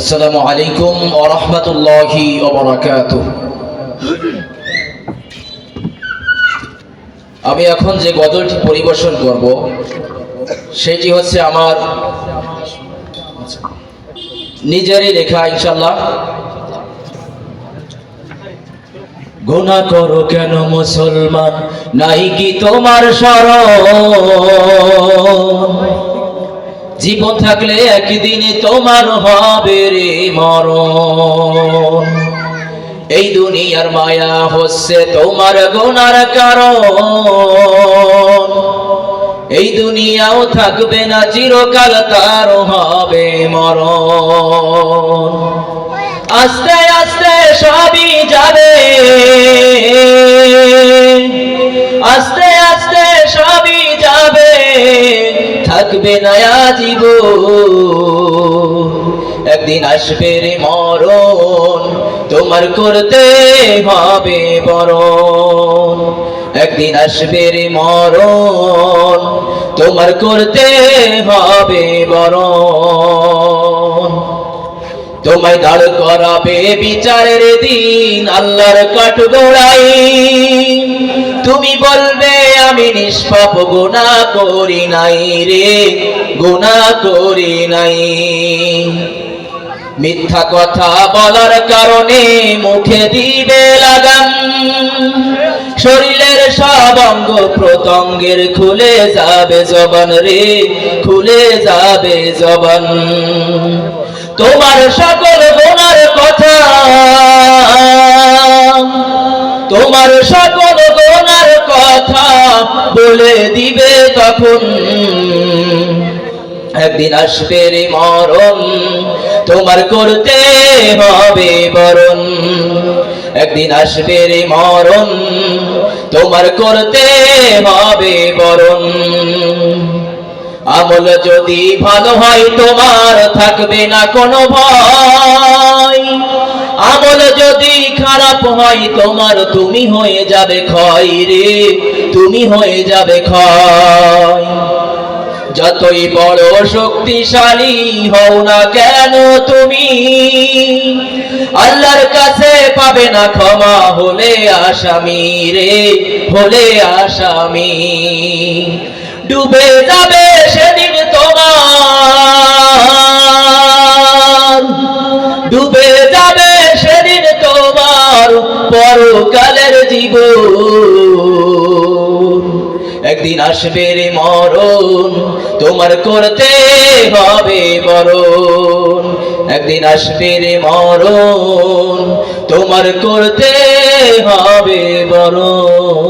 আসসালামু আলাইকুম ওয়া রাহমাতুল্লাহি ওয়া আমি এখন যে গজলটি পরিবেশন করব, সেটি হচ্ছে আমার নিজেরই লেখা ইনশাল্লাহ গুণা করো কেন মুসলমান? নাই কি তোমার স্মরণ? জীবন থাকলে একদিনে তোমার হবে রে মরণ। এই দুনিয়ার মায়া হচ্ছে তোমার গোনার কারণ। এই দুনিয়াও থাকবে না, চিরকাল তার হবে মরণ। আস্তে আস্তে সবই যাবে থাকবে না জীব একদিন আসবে রে মরণ, তোমার করতে হবে বরণ। একদিন আসবে রে মরণ, তোমার করতে হবে বরণ। তোমায় দাঁড় করাবে বিচারের দিন, আল্লাহর কাঠগোড়াই তুমি বলবে আমি নিষ্পাপ, গুণা করি নাই রে, গুণা করি নাই। মিথ্যা কথা বলার কারণে মুখে দিবে লাগাম। শরীরের সব অঙ্গ প্রত্যঙ্গের খুলে যাবে জবান রে, খুলে যাবে জবান। তোমার সকল গোনার কথা, তোমার সকল বলে দিবে তখন। একদিন আসবে রে মরণ, তোমার করতে হবে বরণ। একদিন আসবে রে মরণ, তোমার করতে হবে বরণ। আমল যদি ভালো হয়, তোমার থাকবে না কোনো ভয়। আমল যদি খারাপ হয়, তোমার তুমি হয়ে যাবে ক্ষয় রে। তুমি হয়ে যাবে যতই বড় শক্তিশালী হও না কেন তুমি, আল্লাহর কাছে পাবে না ক্ষমা, হলে আসামি রে, হলে আসামি। ডুবে যাবে সেদিন তোমার, ডুবে যাবে সেদিন তোমার পরকালের জীবন। একদিন আসবে রে মরণ, তোমার করতে হবে বরণ। একদিন আসবে রে মরণ, তোমার করতে হবে বরণ।